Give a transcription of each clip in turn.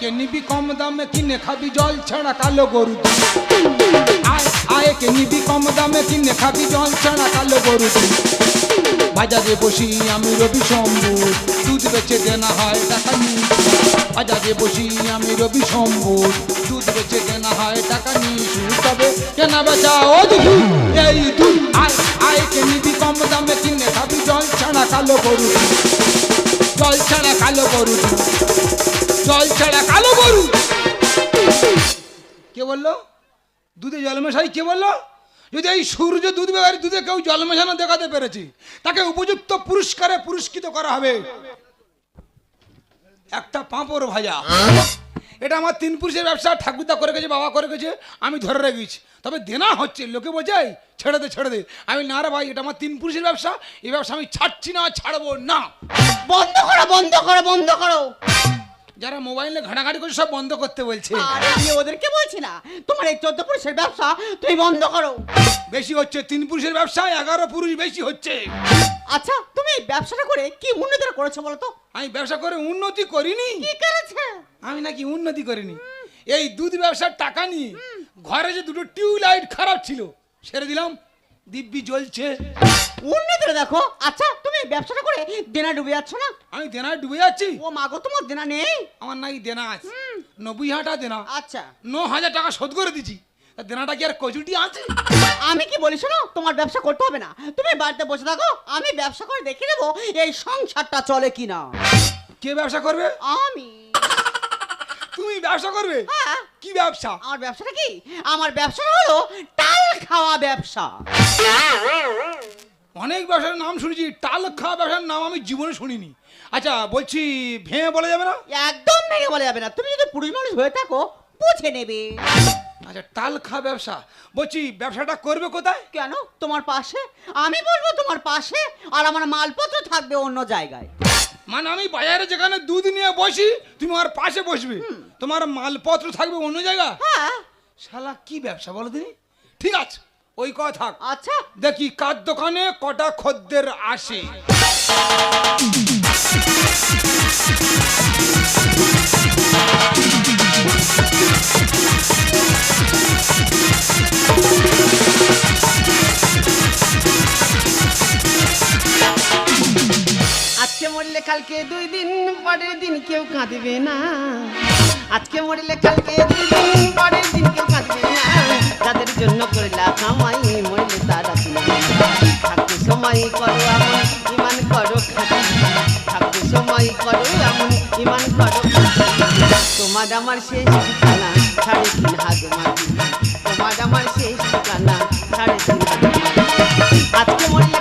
কে নিবি কম দামে কিনে খাবি জল ছাড়া কালো গরু আয় আয় কে নিবি কম দামে কিনে খাবি জল ছাড়া কালো গরু। বাজারে বসি আমি রবি শম্ভু দুধ বেচে দেনা হয় টাকা নিয়ে বাজারে বসি আমি রবি শম্ভু দুধ বেচে দেনা হয় টাকা নিয়ে তবে কেনা বেচা ও দুধু এই দুধ আয় আয় কে নিবি কম দামে কিনে খাবি জল ছাড়া কালো গরু জল ছাড়া কালো গরু। জল ছাড়া কালো গরু কে বলল? দুধে জল মেশাই কে বলল? যদি এই সূর্য দুধ ব্যবহার দুধে কেউ জল মেশানো দেখাতে পেরেছি তাকে উপযুক্ত পুরস্কারে পুরস্কৃত করা হবে। একটা পাঁপড় ভাজা। এটা আমার তিন পুরুষের ব্যবসা ঠাকুরদা করে গেছে বাবা করে গেছে আমি ধরে রেখেছি তবে দেনা হচ্ছে লোকে বোঝাই ছেড়ে দে ছেড়ে দে। আমি না রে ভাই এটা আমার তিন পুরুষের ব্যবসা এই ব্যবসা আমি ছাড়ছি না ছাড়বো না। বন্ধ করো বন্ধ করো বন্ধ করো। যারা মোবাইলে ঘাটাঘাটি করে সব বন্ধ করতে বলছে। আরে আমি ওদেরকে বলছি না। তোমার এই চোদ্দ পুরুষের ব্যবসা তুমি বন্ধ করো। বেশি হচ্ছে তিন পুরুষের ব্যবসা এগারো পুরুষ বেশি হচ্ছে। আচ্ছা তুমি এই ব্যবসাটা করে কি উন্নতি করেছ বলো তো? আমি ব্যবসা করে উন্নতি করিনি। কি করেছে? আমি নাকি উন্নতি করিনি। এই দুধ ব্যবসার টাকা নিয়ে ঘরে যে দুটো টিউবলাইট খারাপ ছিল সেরে দিলাম। দিব্যি জ্বলছে। উন্নতিটা দেখো। আচ্ছা তুমি ব্যবসাটা করে দেনা ডুবে যাচ্ছ না? আমি দেনায় ডুবে যাচ্ছি। ও মাগো তোমার দেনা নেই? আমার নাকি দেনা আছে। নব্বই হাজার টাকা দেনা। আচ্ছা। ন হাজার টাকা শোধ করে দিচ্ছি তা দেনাটা কি আর কচুটি আছে? আমি কি বলি শোনো তোমার ব্যবসা করতে হবে না। তুমি বাড়িতে বসে থাকো আমি ব্যবসা করে দেখে নেব এই সংসারটা চলে কিনা। কে ব্যবসা করবে? আমি। তুমি ব্যবসা করবে? হ্যাঁ। কি ব্যবসা? আমার ব্যবসাটা কি? আমার ব্যবসাটা হলো খাওয়া ব্যবসা। অনেক ব্যবসার নাম শুনেছি টাল খাওয়া ব্যবসার নাম আমি জীবনে শুনিনি। আচ্ছা বলছি ভেঙে বলা যাবে না? একদম ভেঙে বলা যাবে না। তুমি যদি পুরুষ মানুষ হয়ে থাকো বুঝে নেবে। আচ্ছা টাল খাওয়া ব্যবসা। বলছি ব্যবসাটা করবে কোথায়? কেন? তোমার পাশে? আমি বসবো তোমার পাশে আর আমার মালপত্র থাকবে অন্য জায়গায়। মানে আমি বাজারে যেখানে দুধ নিয়ে বসি তুমি আমার পাশে বসবে। তোমার মালপত্র থাকবে অন্য জায়গা? হ্যাঁ। শালা কি ব্যবসা বলো তুমি? ঠিক আছে ওই কথা আচ্ছা। দেখি কার দোকানে কটা খদ্দের আসে। আজকে মরলে কালকে দুই দিন পরের দিন কেউ কাঁদবে না। আজকে মরলে কালকে পরের দিন কাঁদবে যাদের জন্য করলা কামাই, মরলে তারা থাকতে সময় করো এমন ইমান করো থাকতে সময় করো এমন ইমান করো। তোমার আমার শেষ ঠিকানা, সাড়ে তিন হাত মাটি। তোমার আমার শেষ ঠিকানা, সাড়ে তিন হাত আজকে মরলে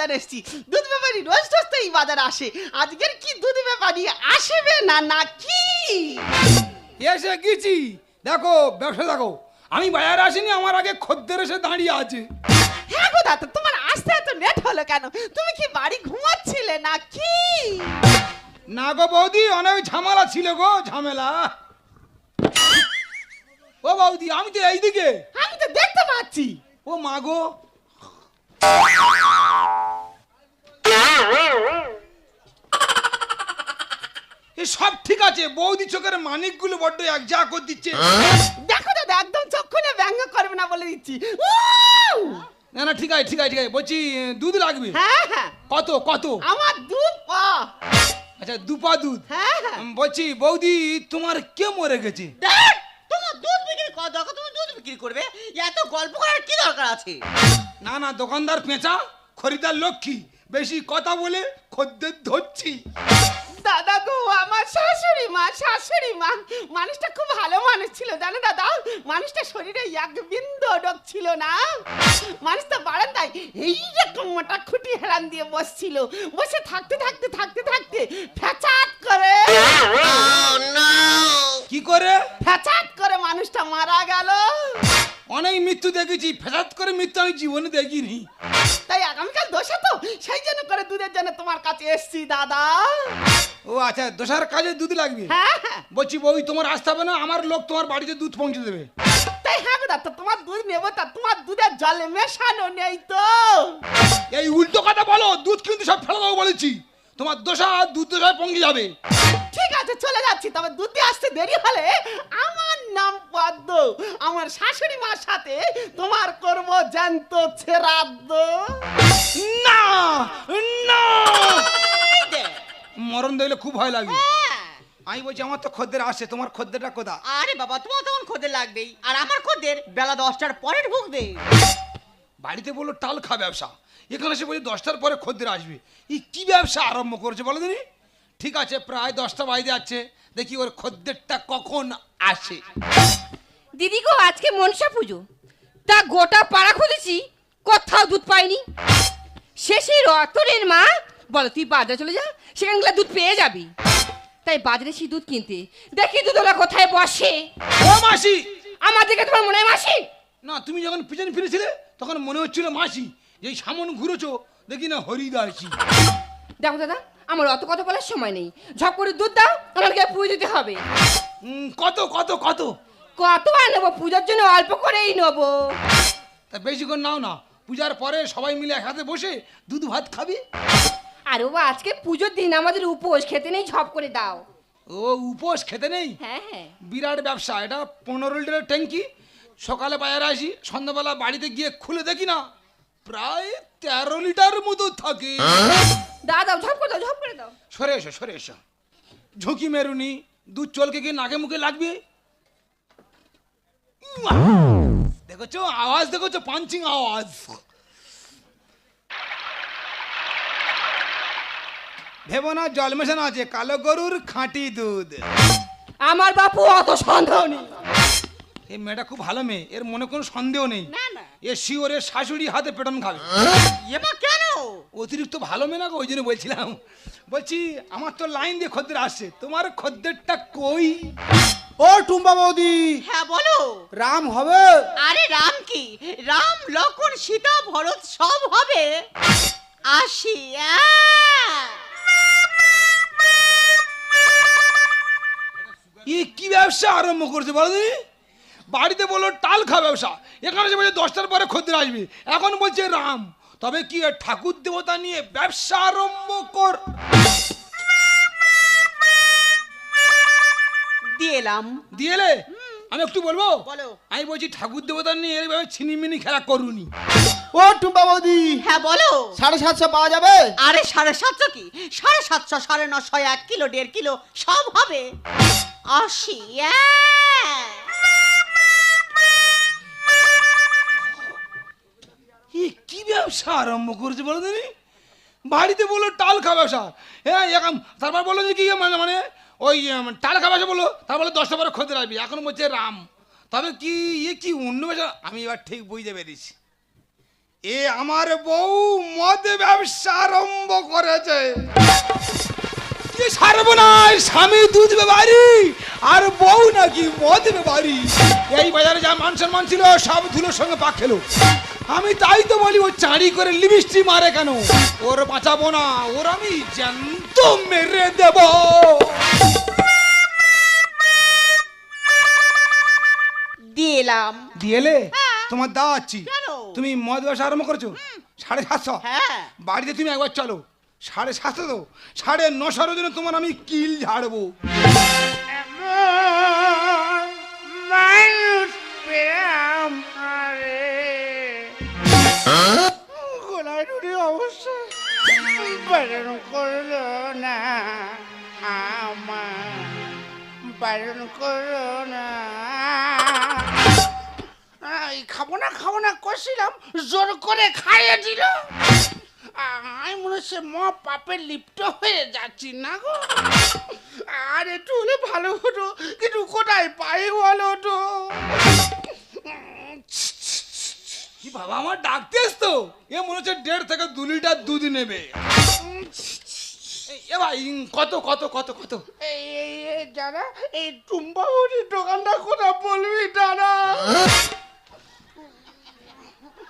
বাজারে এসেছি দুধ ব্যাপারী রোজ রোজ তো এই বাজারে আসে আজকের কি দুধ ব্যাপারী আসবে না না কি এসে গেছি। দেখো ব্যবসা দেখো। আমি বাজারে আসিনি আমার আগে খদ্দের এসে দাঁড়িয়ে আছে। হ্যাঁ গো দাদা তোমার আসতে এত লেট হলো কেন? তুমি কি বাড়ি ঘুমাচ্ছিলে নাকি? না গো বৌদি অনেক ঝামেলা ছিল গো ঝামেলা। ও বৌদি আমি তো এইদিকে। আমি তো দেখতে পাচ্ছি। ও মা গো। এ সব ঠিক আছে বৌদি চোখের মানিকগুলো বড্ড এক যা করে দিচ্ছে। দেখো দাদা একদম চক্ষুনে ব্যঙ্গ করবে না বলে দিচ্ছি। না না ঠিক আছে ঠিক আছে ঠিক আছে বলছি দুধ লাগবে? হ্যাঁ হ্যাঁ। কত কত? আমার দুধ পা আচ্ছা দুপা দুধ। হ্যাঁ হ্যাঁ। বলছি বৌদি তোমার কে মরে গেছে? তোমার দুধ বিক্রি কর দরকার তুমি দুধ বিক্রি করবে। এত গল্প করার কি দরকার আছে? না না দোকানদার পেঁচা খরিদার লক্ষ্মী। বেশি কথা বলে খদ্দের ধরছি। দাদা গো আমার শাশুড়ি মা শাশুড়ি মা মানুষটা খুব ভালো মানুষ ছিল জানো দাদা? মানুষটা শরীরে এক বিন্দু রোগ ছিল না। মানুষটা বারান্দায় এইরকম মোটা খুঁটি হেরান দিয়ে বসছিল। বসে থাকতে থাকতে থাকতে থাকতে ফ্যাচাত করে। কি করে? ফ্যাচাত করে মানুষটা মারা গেল। অনেক মৃত্যু দেখেছি ফেসাদ করে মৃত্যু আমি জীবনে দেখিনি। তাই আগামীকাল দোষা তো সেই জন্য করে দুধের জন্য তোমার কাছে এসছি দাদা। ও আচ্ছা দোসার কাজে দুধ লাগবে? হ্যাঁ হ্যাঁ। বলছি বই তোমার আসতে হবে না আমার লোক তোমার বাড়িতে দুধ পৌঁছে দেবে। তাই হ্যাঁ গো দাদা তোমার দুধ নেব তা তোমার দুধের জলে মেশানো নেই তো। এই উল্টো কথা বলো দুধ কিন্তু সব ফেলে দেবো বলেছি। তোমার দোসা দুধ দোসায় পৌঁছে যাবে। ঠিক আছে চলে যাচ্ছি তবে দুধ দিয়ে আসতে দেরি হলে আমার নাম পদ্ম আমার শাশুড়ি মার সাথে তোমার করব জ্যান্ত ছেড়াদ্দ না না। মরণ দেখলে খুব ভয় লাগবে। হ্যাঁ। আমি বলছি আমার তো খদ্দের আসে তোমার খদ্দেরটা কোথা আরে বাবা তোমার তখন খোদের লাগবেই। আর আমার খদ্দের বেলা দশটার পরে ঢুকবে বাড়িতে বলল টাল খা ব্যবসা। এখানে এসে বলছি দশটার পরে খদ্দের আসবে। এই কি ব্যবসা আরম্ভ করেছে বলো দিনি ঠিক আছে প্রায় দশটা বাইরে যাচ্ছে। দেখি ওর খদ্দেরটা কখন আসে। দিদি গো আজকে মনসা পুজো। তা গোটা পাড়া খুঁজেছি কোথাও দুধ পাইনি। শেষে রতনের মা বলো তুই বাজারে চলে যা সেখানে গেলে দুধ পেয়ে যাবি। তাই বাজারে সেই দুধ কিনতে। দেখি দুধওয়ালা কোথায় বসে। ও মাসি! আমার দিকে তোমার মনে হয় মাসি? না তুমি যখন পিছনে ফিরেছিলে তখন মনে হচ্ছিল মাসি। যেই সামন ঘুরেছো দেখি না হরিদাসী দেখো দাদা আমার অত কথা বলার সময় নেই। ঝপ করে দুধ দাও আমাকে পুজো দিতে হবে। উম, কত কত কত? কত আর নেব? পুজোর জন্য অল্প করেই নেব। তা বেশি করে নাও না। পূজার পরে সবাই মিলে একসাথে বসে দুধ ভাত খাবি? আর বাবা আজকে পুজোর দিন আমাদের উপোস খেতে নেই ঝপ করে দাও। ও উপোস খেতে নেই? হ্যাঁ হ্যাঁ। বিরাট ব্যবসা এটা পনেরো লিটারের ট্যাঙ্কি। সকালে বাজারে আসি সন্ধ্যাবেলা বাড়িতে গিয়ে খুলে দেখি না। প্রায় তেরো লিটার মতো থাকে। দাও দাও ঝপ করে দাও ঝপ করে দাও। সরে এসো সরে এসো। ঝুঁকি মেরুনি দুধ চলকে গিয়ে নাকে মুখে লাগবে। দেখেছ? আওয়াজ দেখেছ? পাঞ্চিং আওয়াজ। ভেবো না জল মেশানো আছে। কালো গরুর খাঁটি দুধ। আমার বাপু অত সন্দেহ নেই। এই মেয়েটা খুব ভালো মেয়ে। এর মনে কোনো সন্দেহ নেই। না না এ শিওরের শাশুড়ি হাতে পেটন খাবে। এমা কেন? অতিরিক্ত ভালো মেয়ে না ওই জন্য বলছিলাম। বলছি আমার তো লাইন দিয়ে খদ্দের আসছে। তোমার খদ্দেরটা কই? ও টুম্বা বৌদি। হ্যাঁ বলো। রাম হবে? আরে রাম কি? রাম লক্ষণ সীতা ভরত সব হবে। আসি কি ব্যবসা আরম্ভ করছে বলো দিনি বাড়িতে বলল টাল খা ব্যবসা। এখানে যে বলছে দশটার পরে খদ্দের আসবে। এখন বলছে রাম তবে কি ঠাকুর দেবতা নিয়ে ব্যবসা আরম্ভ কর? দিয়ে এলাম। দিয়ে এলে? আমি একটু বলব? বলো। আমি বলছি ঠাকুর দেবতা নিয়ে এইভাবে ছিনিমিনি খেলা করুনি। ও টুম্বা বৌদি। হ্যাঁ বলো। সাড়ে সাতশো পাওয়া যাবে? আরে সাড়ে সাতশো কি? সাড়ে সাতশো সাড়ে নশো এক কিলো দেড় কিলো সব হবে। আসি আহ! কি ব্যবসা আরম্ভ করেছে বলো দিনি বাড়িতে বলল টাল খা ব্যবসা। হ্যাঁ এখন তারপর বলল যে কি মানে মানে ওই উম, টাল খা ব্যবসা বলল তারপরে দশটা পরে খদ্দের আসবি। এখন বলছে রাম। তবে কি এ কি অন্য ব্যবসা? আমি এবার ঠিক বুঝতে পেরেছি। এ আমার বউ মদ ব্যবসা আরম্ভ করেছে। কি সর্বনাশ স্বামী দুধ বাড়ি আর বউ নাকি মদ বাড়ি এই বাজারে যা মান ছিল সব ধুলোর সঙ্গে পাক খেলো। আমি তাই তো বলি ও চাঁড়ি করে লিপস্টিক মারে কেন? ওর বাঁচাবো না ওর আমি জ্যান্ত মেরে দেব। দিয়ে এলাম দিয়েলে তোমার দাওয়াচ্ছি কেন? তুমি মদ ব্যবসা আরম্ভ করেছ? সাড়ে সাতশো। হ্যাঁ। বাড়িতে তুমি একবার চলো। সাড়ে সাতশো তো। সাড়ে নশোর জন্য তোমার আমি কিল ঝাড়বো। বারণ করল না, আমার বারণ করল না। এই খাব না খাব না করছিলাম জোর করে খাইয়ে দিল। আমি মনে হচ্ছে ম পাপে লিপ্ত হয়ে যাচ্ছি না গো। আর একটু হলে ভালো হতো, কিন্তু কোথায় পাই বলো তো? কি বাবা, আমার ডাকতে তো এ মনে হচ্ছে দেড় থেকে দু লিটার দুধ নেবে। কত কত কত কত এই দাদা এই টুম্বা দোকানটা কোথা বলবি দাদা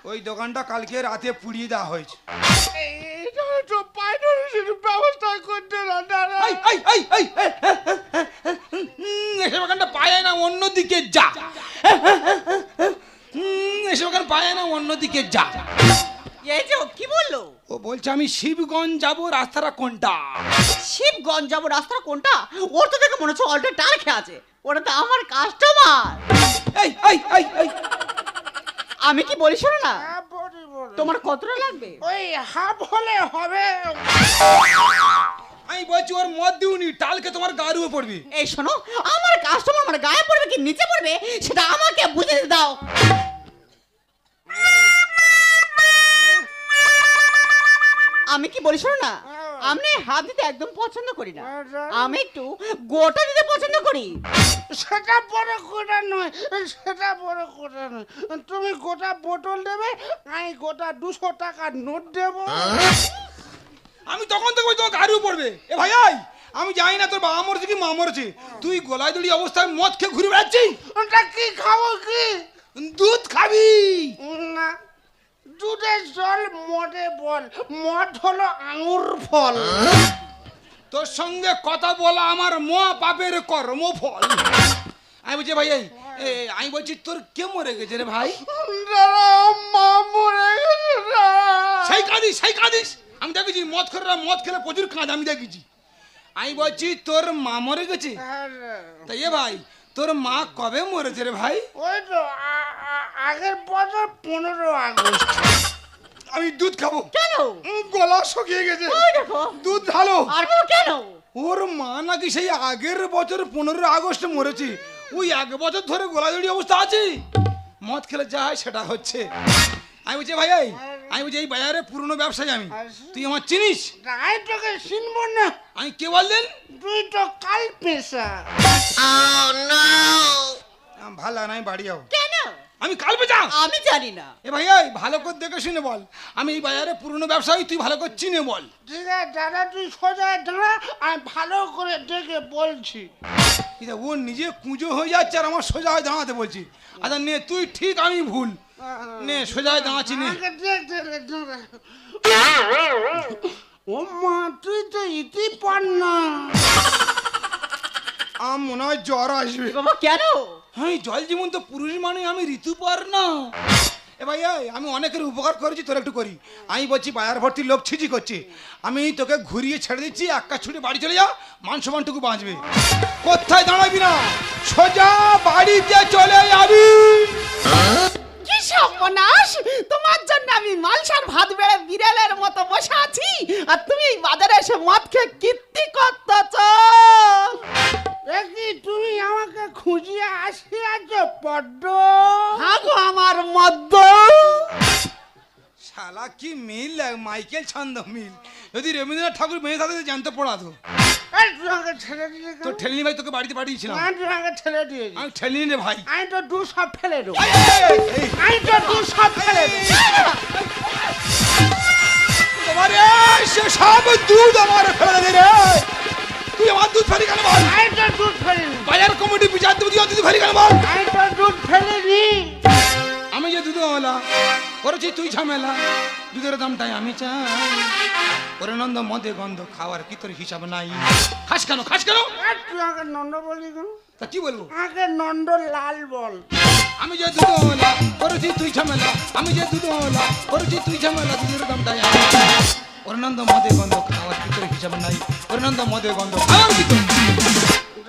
ওই দোকানটা কালকে রাতে পুড়িয়ে দেওয়া হয়েছে ব্যবস্থা করতে না অন্যদিকে যা পায় না অন্যদিকে যা বলছে আমি শিবগঞ্জ যাব রাস্তাটা কোনটা? শিবগঞ্জ যাব রাস্তাটা কোনটা? ওর তো দেখে মনে হচ্ছে অল্টো টাল খেয়ে আছে। ওটা তো আমার কাস্টমার এই এই এই এই। আমি কি বলি শোনো না? হ্যাঁ। তোমার কতটা লাগবে? ওই হাফ হলে হবে। আমি বলছি ওর মদ দিউনি টালকে তোমার গায়ের উপর পড়বি। এই শোনো আমার কাস্টমার আমার গায়ে পড়বে কি নিচে পড়বে সেটা আমাকে বুঝে দাও। আমি কি বলি শোনো না? আমি হাত দিতে একদম পছন্দ করি না। আমি একটু গোটা দিতে পছন্দ করি। সেটা বড় কথা নয় সেটা বড় কথা নয়। তুমি গোটা বোতল দেবে আমি গোটা দুশো টাকার নোট দেবো। আমি তখন থেকে বলছি তোমার উপর পড়বে এ ভাই আই আমি জানি না তোর বাবা মরছে কি মা মরেছে। তুই গলায় দড়ি অবস্থায় মদ খেয়ে ঘুরে বেড়াচ্ছিস? ওটা কি খাব কি? দুধ খাবি। না। দুধের জল মদে বল। মদ হলো আঙুর ফল। তোর সঙ্গে কথা বলা আমার ম পাপের কর্মফল। আমি বলছি ভাই আমি বলছি তোর কে মরে গেছে রে ভাই? মা মরে গেছে। সেই কাঁদিস সেই কাঁদিস। আমি দেখেছি মদ খেলে মদ খেলে প্রচুর কাঁদ আমি দেখেছি। আমি বলছি তোর মা মরে গেছে? হ্যাঁ, তা এ ভাই তোর মা কবে মরেছে রে ভাই? ওই তো আগের বছর পনেরো আগস্ট। আমি দুধ খাব। কেন? গলা শুকিয়ে গেছে। দুধ ঢালো। আর কেন? ওর মা নাকি সেই আগের বছর পনেরো আগস্টে মরেছে। ওই এক বছর ধরে গোলাজড়ি অবস্থা আছে। মদ খেলে যা হয় সেটা হচ্ছে। আমি বলছি ভাই এই, আমি বলছি এই বাজারে পুরনো ব্যবসায়ী আমি। তুই আমার চিনিস? আমি তোকে চিনবো না। আমি কে বললেন? তুই তো কাল পেশা ভালো লাগে না আমি বাড়ি যাব। কেন? আমি কাল বেচা আমি জানি না। এ ভাই এই ভালো করে দেখে শুনে বল। আমি এই বাজারে পুরনো ব্যবসায়ী তুই ভালো করে চিনে বল। ঠিক আছে দাদা তুই সোজা দাঁড়া আমি ভালো করে দেখে বলছি। এটা ও নিজে কুঁজো হয়ে যাচ্ছে আর আমার সোজা হয়ে দাঁড়াতে বলছি। আচ্ছা নে তুই ঠিক আমি ভুল। নে সোজা হয়ে দাঁড়াচ্ছি নে। ও মা তুই তো ইতি পার না আমার মনে হয় জ্বর আসবে। বাবা কেন? আমি জল জীবন তো পুরুষ মানে আমি ঋতুপর এ ভাই আমি অনেকের উপকার করেছি, তোর একটু করি। আমি বলছি বাজার ভর্তি লোক ছিজি করছে। আমি তোকে ঘুরিয়ে ছেড়ে দিচ্ছি এক ছুটে বাড়ি চলে যা মান সমানটুকু বাঁচবে। কোথায় দাঁড়াবি না? সোজা বাড়িতে চলে যাবি। কি সর্বনাশ! তোমার জন্য আমি মালসার ভাত বেড়ে বিড়ালের মতো বসে আছি, আর তুমি এই বাজারে এসে মদ খেয়ে কীর্তি করতেছ হাগো আমার মদ্য শালা কি মিল? মাইকেল ছন্দ মিল। যদি রবীন্দ্রনাথ ঠাকুর মেয়ে সাথে জানতে পড়াতো। এই তুই আমাকে ছেড়ে দিলে তো কেন? ঠেলনি ভাই তোকে বাড়িতে পাঠিয়েছিলাম। ছেড়ে দিয়েছি আমি ঠেলনি রে ভাই। আমি তো দু সব ফেলে দেবো। আমি তো দু সব ফেলে দেবো। তোমার সব দুধ আমার ফেলে দে রে। তুই আমার দুধ ফেলি কেন বল। আমি তো দুধ ফেলিনি। বাজার কমিটি বিচার দেবো তুই দুধ ফেলি কেন বল। আমি তো দুধ ফেলিনি। আমি যে দুধ হলা করেছি তুই ঝামেলা। দুধের দামটাই আমি চাই। ওরে নন্দ মদে গন্ধ খাওয়ার কি তোর হিসাব নাই? খাস কেন খাস কেন? তুই আমাকে নন্দ বলি কেন তা কি বলব? আমাকে নন্দ লাল বল। আমি যে দুধ হলা করেছি তুই ঝামেলা। আমি যে দুধ করেছি তুই ঝামেলা দুধের দামটাই আমি চাই ওরে নন্দ মদে গন্ধ খাওয়ার কি তোর হিসাব নাই। ওরে নন্দ মদে গন্ধ খাওয়ার কি তোর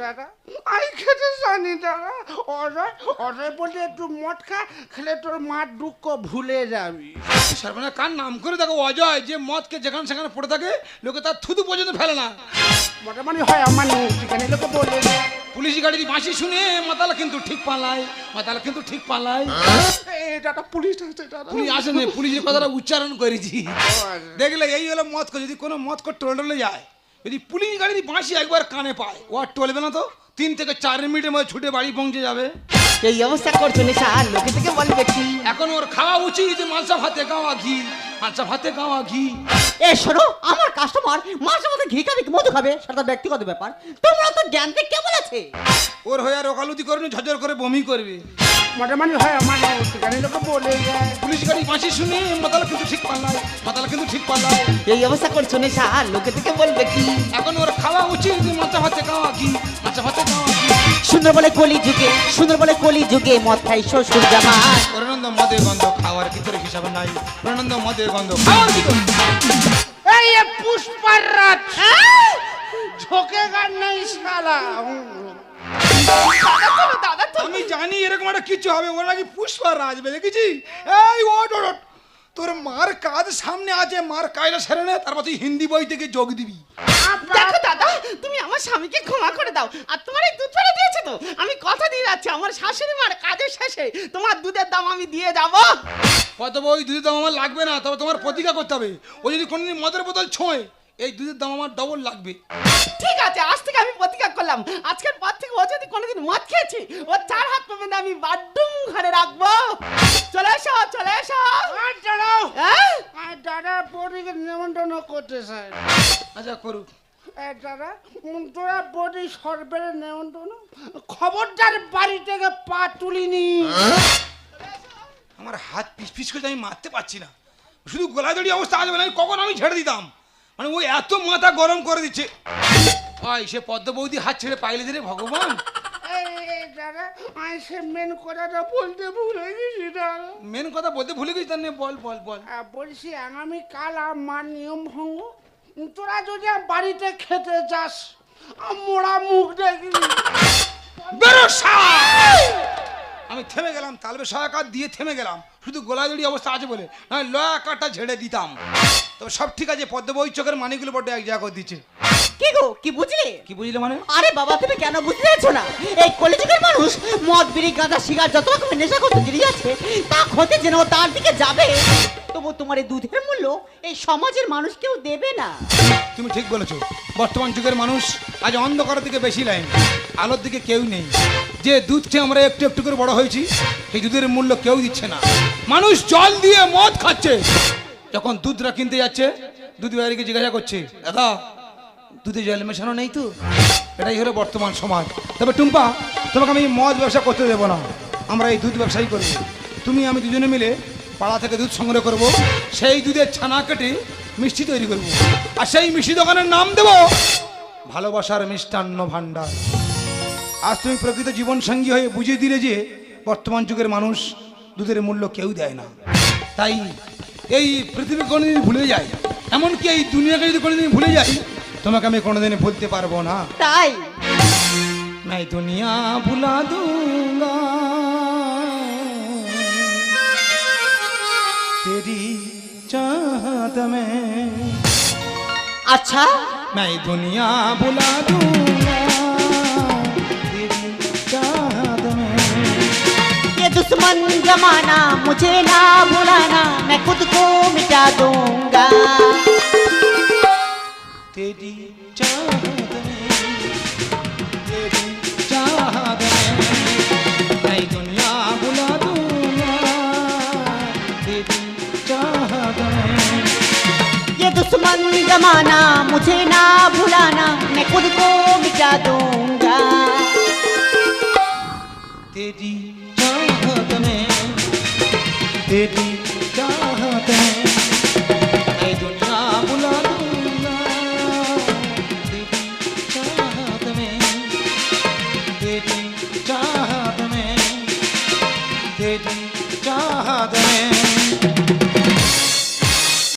দাদা আমি খেতে জানি দাদা। অজয় অজয় বলে একটু মদ খা খেলে তোর মার দুঃখ ভুলে যাবি। সর্বনা কার নাম করে দেখো অজয় যে মদকে যেখানে সেখানে পড়ে থাকে লোকে তার থুতু পর্যন্ত ফেলে না। মোটামুটি হয় আমার সেখানে লোকে বলে পুলিশ গাড়ির বাঁশি শুনে মাতালা কিন্তু ঠিক পালায় মাতালা কিন্তু ঠিক পালায়। পুলিশ আছে পুলিশ আসেনি পুলিশের কথাটা উচ্চারণ করেছি। দেখলে এই হলো মদ যদি কোনো মদ করে টোলে যায় যদি পুলিশ গাড়ির বাঁশি একবার কানে পায় ও আর টলবে না তো? তিন থেকে চার মিনিটের মধ্যে ছুটে বাড়ি পৌঁছে যাবে। এই অবস্থা করছ নিশা লোকে থেকে বলবে কি? এখন ওর খাওয়া উচিত মালসা ভাতে গাওয়া ঘি মালসা ভাতে গাওয়া ঘি। এ শোনো আমার কাস্টমার মাঝে মধ্যে ঘি খাবে মধু খাবে? সেটা ব্যক্তিগত ব্যাপার। তোমরা তো জ্ঞান দিয়ে কে বলেছে ওর হয়ে আর ওকালতি করে ঝরঝর করে বমি করবে। মোটামুটি হয় আমার সেখানে লোকে বলে পুলিশ গাড়ি বাঁশি শুনে মাতাল কিন্তু ঠিক পাল্লাই মাতাল কিন্তু ঠিক পাল্লাই এই অবস্থা করছ নেশা লোকে থেকে বলবে কি? এখন ওর খাওয়া উচিত মাথা ভাতে খাওয়া ভাতে খাওয়া কি সুন্দর বলে কলি যুগে সুন্দর বলে কলি যুগে মদ খাই শ্বশুর জামাই। পরানন্দ মদের গন্ধ খাওয়ার ভিতরে হিসাবে নাই। পরানন্দ মদের গন্ধ খাওয়ার ভিতরে এই পুষ্পার রাত। ঝোঁকে গান নাই শালা দাদা তো আমি জানি এরকম একটা কিছু হবে ওরা নাকি পুষ্পা রাজবে দেখেছি এই ওট, ওট। তোর মার কাজ সামনে আছে মার কাজটা সেরে নে তারপর তুই হিন্দি বই থেকে যোগ দিবি। দেখো দাদা তুমি আমার স্বামীকে ক্ষমা করে দাও আর তোমার এই দুধ ফেলে দিয়েছে তো? আমি কথা দিয়ে যাচ্ছি আমার শাশুড়ি মার কাজের শেষে তোমার দুধের দাম আমি দিয়ে যাব। কত বই দুধের দাম আমার লাগবে না তবে তোমার প্রতিজ্ঞা করতে হবে। ও যদি কোনোদিন মদের বোতল ছোঁয় এই দুধের দাম আমার ডবল লাগবে। ঠিক আছে আজ থেকে আমি প্রতিজ্ঞা করলাম। আজকের পর থেকে ও যদি কোনোদিন মদ খেয়েছি ও চার হাত পাবে না আমি বাড্ডুম ঘরে রাখব। চলে এসো চলে এসো। আর দাঁড়াও। হ্যাঁ? আর দাদা বডিকে নিমন্ত্রণ করতে চাই আচ্ছা করুক। এই দাদা তোরা বডি সরবের নিমন্ত্রণ। খবরদার বাড়ি থেকে পা তুলিনি। আমার হাত পিস পিস করে আমি মারতে পারছি না। শুধু গলায় দড়ি অবস্থা আসবে না আমি কখন আমি ছেড়ে দিতাম? মানে ও এত মাথা গরম করে দিচ্ছে। ভাই সে পদ্ম বৌদি হাত ছেড়ে পাইলে দিলে ভগবান। দাদা আমি সে মেন কথাটা বলতে ভুলে গেছি দাদা। মেন কথা বলতে ভুলে গেছি তার বল বল বল। বলছি আগামী কাল আমার নিয়ম ভঙ্গ। তোরা যদি বাড়িতে খেতে যাস মোড়া মুখ দেখিনি বেরো শালা! আমি থেমে গেলাম তালবে সহায়কার দিয়ে থেমে গেলাম। শুধু জড়ি অবস্থা আছে বলে নয় লয়া কাটা ঝেড়ে দিতাম। তবে সব ঠিক আছে পদ্মবৈ চোখের মানিগুলো বড্ড এক জায়গা করে দিচ্ছে কি গো কি বুঝলে? কি বুঝলে মানে? আরে বাবা তুমি কেন বুঝতে পারছ না? এই কলেজের মানুষ মদ বিড়ি গাঁদা শিকার যত রকমের নেশা করতে জিনিস আছে তা ক্ষতি যেন তার দিকে যাবে। তবু তোমার এই দুধের মূল্য, এই সমাজের মানুষ কেউ দেবে না। তুমি ঠিক বলেছ, বর্তমান যুগের মানুষ আজ অন্ধকারের দিকে বেশি লাইন, আলোর দিকে কেউ নেই। যে দুধ খেয়ে আমরা একটু একটু করে বড় হয়েছি, সেই দুধের মূল্য কেউ দিচ্ছে না। মানুষ জল দিয়ে মদ খাচ্ছে। যখন দুধরা কিনতে যাচ্ছে, দুধ ব্যবসায়ীকে জিজ্ঞাসা করছে, দাদা, দুধে জল মেশানো নেই তো? এটাই হলো বর্তমান সমাজ। তবে টুম্পা, তোমাকে আমি মদ ব্যবসা করতে দেবো না। আমরা এই দুধ ব্যবসাই করব। তুমি আমি দুজনে মিলে পাড়া থেকে দুধ সংগ্রহ করব সেই দুধের ছানা কেটে মিষ্টি তৈরি করব। আর সেই মিষ্টি দোকানের নাম দেব ভালোবাসার মিষ্টান্ন ভাণ্ডার। আজ তুমি প্রকৃত জীবন সঙ্গী হয়ে বুঝিয়ে দিলে যে বর্তমান যুগের মানুষ দুধের মূল্য কেউ দেয় না। তাই এই পৃথিবী কোনোদিন ভুলে যায়। এমনকি এই দুনিয়াকে যদি কোনোদিন ভুলে যাই তোমাকে আমি কোনোদিন ভুলতে পারব না। তাই? নাই দুনিয়া ভুলা দুঙ্গা। तेरी चाहत में। अच्छा? मैं दुनिया बुला दूँगा ये दुश्मन जमाना मुझे ना बुलाना मैं खुद को मिटा दूँगा। तेरी चाहत में तेरी चाहत में। ये दुश्मन जमाना मुझे ना भुलाना मैं खुद को मिटा दूंगा तेरी चाहत में तेरी